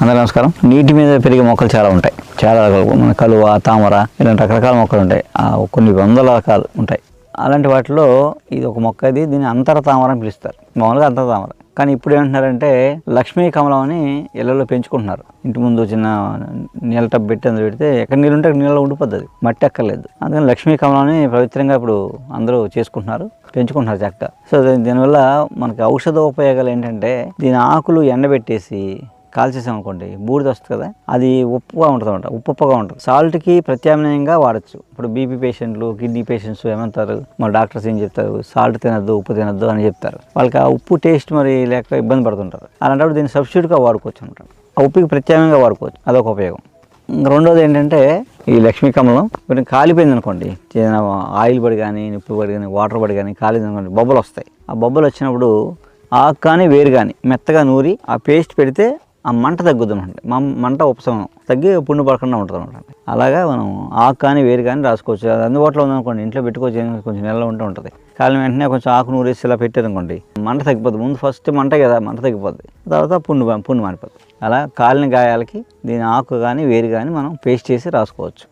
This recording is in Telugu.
అందరూ నమస్కారం. నీటి మీద పెరిగే మొక్కలు చాలా ఉంటాయి. చాలా రకాలు. మన కలువ తామర ఇలాంటి రకరకాల మొక్కలు ఉంటాయి. ఆ కొన్ని వందల రకాలు ఉంటాయి. అలాంటి వాటిలో ఇది ఒక మొక్క ఇది దీన్ని అంతర తామర అని పిలుస్తారు. మామూలుగా అంతర తామర. కానీ ఇప్పుడు ఏమంటున్నారంటే లక్ష్మీ కమలం అని ఇళ్ళలో పెంచుకుంటున్నారు. ఇంటి ముందు చిన్న నీళ్ళ టబ్ పెట్టి అందులో పెడితే ఎక్కడ నీళ్ళు ఉంటే అక్కడ నీళ్ళలో ఉండిపోద్ది మట్టి ఎక్కర్లేదు అందుకని లక్ష్మీ కమలం అని పవిత్రంగా ఇప్పుడు అందరూ చేసుకుంటున్నారు. పెంచుకుంటున్నారు చక్కగా. సో దీనివల్ల మనకి ఔషధ ఉపయోగాలు ఏంటంటే దీని ఆకులు ఎండబెట్టేసి కాల్చేసాం అనుకోండి బూడిద వస్తుంది కదా అది ఉప్పుగా ఉంటుంది అనమాట ఉప్పు ఉప్పుగా ఉంటుంది. సాల్ట్కి ప్రత్యామ్నాయంగా వాడచ్చు. ఇప్పుడు బీపీ పేషెంట్లు కిడ్నీ పేషెంట్స్ ఏమంటారు మా డాక్టర్స్ ఏం చెప్తారు సాల్ట్ తినద్దు ఉప్పు తినద్దు అని చెప్తారు. వాళ్ళకి ఆ ఉప్పు టేస్ట్ మరి లేక ఇబ్బంది పడుతుంటారు అలాంటప్పుడు దీన్ని సబ్స్టిట్యూట్గా వాడుకోవచ్చు అనమాట. ఆ ఉప్పుకి ప్రత్యామ్నాయంగా వాడుకోవచ్చు. అదొక ఉపయోగం. రెండోది ఏంటంటే ఈ లక్ష్మీ కమలం కొంచెం కాలిపోయింది అనుకోండి ఏదైనా ఆయిల్ పడి కానీ నిప్పు పడి కానీ వాటర్ పడి కానీ కాలింది అనుకోండి బొబ్బలు వస్తాయి. ఆ బొబ్బలు వచ్చినప్పుడు ఆకు కానీ వేరు కానీ మెత్తగా నూరి ఆ పేస్ట్ పెడితే ఆ మంట తగ్గుద్ది అనమాట మంట ఉపశమనం. తగ్గి పుండు పడకుండా ఉంటుంది అనమాట. అలాగా మనం ఆకు కానీ వేరు కానీ రాసుకోవచ్చు. అది అందుబాటులో ఉందనుకోండి ఇంట్లో పెట్టుకోవచ్చు కొంచెం నెలలో ఉంటూ ఉంటుంది. కాలం వెంటనే కొంచెం ఆకు నూరేసి ఇలా పెట్టారనుకోండి మంట తగ్గిపోద్ది. ముందు ఫస్ట్ మంట కదా మంట తగ్గిపోద్ది. తర్వాత పుండు పుండు మారిపోద్ది అలా కాలిన గాయాలకి దీని ఆకు కానీ వేరు కానీ మనం పేస్ట్ చేసి రాసుకోవచ్చు.